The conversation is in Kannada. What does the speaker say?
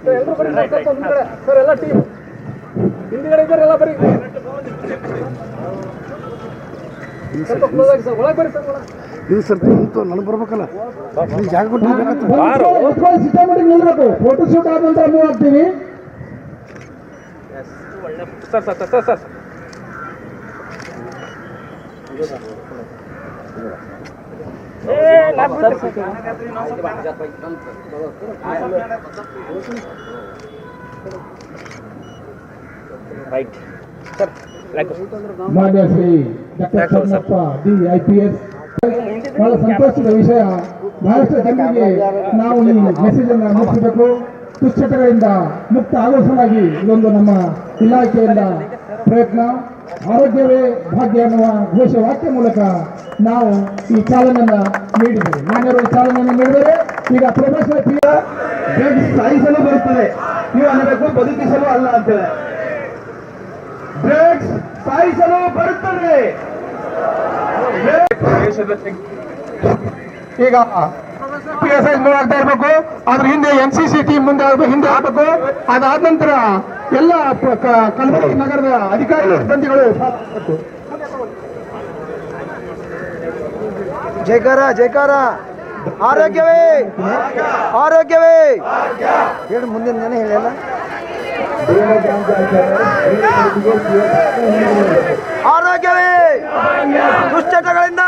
ಆಡಿಸ್ತೀನಿ ಸರ್ ಎಲ್ಲ ಟೀಮ್ ಹಿಂದ್ಗಡೆ ಇದ್ದಾರೆ ಎಲ್ಲ ಬರೀ ಸ್ವಲ್ಪ close ಆಗಿ ಸರ್. ಒಳಗೆ ಬರ್ರಿ ಸರ್ ಒಳಗೆ. ಇದು ಸರ್ತಿ ನಿಂತು ನನಗೆ ಬರ್ಬೇಕಲ್ಲ. ಈ ಜಾಗ ಕೊಟ್ಟು ಸಿಕ್ಕಾಪಟ್ಟೆ ನಿಲ್ಬೇಕು ಫೋಟೋ ಶೂಟ್ ಆದ ನಂತರ ಮೂವ್ ಆಗ್ತೀವಿ sir sir sir sir right sir like ಮಾನ್ಯ Shri doctor Channappa D I P S ಬಹಳ ಸಂತೋಷದ ವಿಷಯ ಬಹಳಷ್ಟು ಜನರಿಗೆ ನಾವು ಈ ಮೆಸೇಜ್ ಅನ್ನು ಮುಟ್ಟಿಸಬೇಕು ದುಶ್ಚಟಗಳಿಂದ ಮುಕ್ತ ಆಗುವ ಸಲುವಾಗಿ ಇದೊಂದು ನಮ್ಮ ಇಲಾಖೆಯಿಂದ ಪ್ರಯತ್ನ. ಆರೋಗ್ಯವೇ ಭಾಗ್ಯ ಅನ್ನುವ ಘೋಷವಾಕ್ಯ ಮೂಲಕ ನಾವು ಈ ಚಾಲನೆಯನ್ನು ನೀಡಿದ್ದೇವೆ. ಮಾನ್ಯರು ಈ ಚಾಲನೆಯನ್ನು ನೀಡಿದರೆ ಈಗ ಪ್ರೊಫೆಸರ್ ಸಾಯಿಸಲು ಬರುತ್ತದೆ. ನೀವು ಅನ್ನಬೇಕು ಬದುಕಿಸಲು ಅಲ್ಲ ಅಂತೇಳಿ. ಬ್ರೇಕ್ಸ್ ಸಾಯಿಸಲು ಬರುತ್ತದೆ. ಈಗ ಪಿ ಎಸ್ ಐ ಆಗ್ತಾ ಇರಬೇಕು. ಅದ್ರ ಹಿಂದೆ ಎನ್ ಸಿ ಸಿ ಟೀಮ್ ಮುಂದೆ ಆಗ್ಬೇಕು, ಹಿಂದೆ ಆಗಬೇಕು. ಅದಾದ ನಂತರ ಎಲ್ಲ ಕಲಬುರಗಿ ನಗರದ ಅಧಿಕಾರಿ ಸಿಬ್ಬಂದಿಗಳು ಜೈಕಾರ ಜೈಕಾರ ಆರೋಗ್ಯವೇ. ಆರೋಗ್ಯವೇ. ಹೇಳಿ ಮುಂದಿನ ನೆನೆ ಹೇಳಿಲ್ಲ ಆರೋಗ್ಯವೇ. ದುಶ್ಚಟಗಳಿಂದ.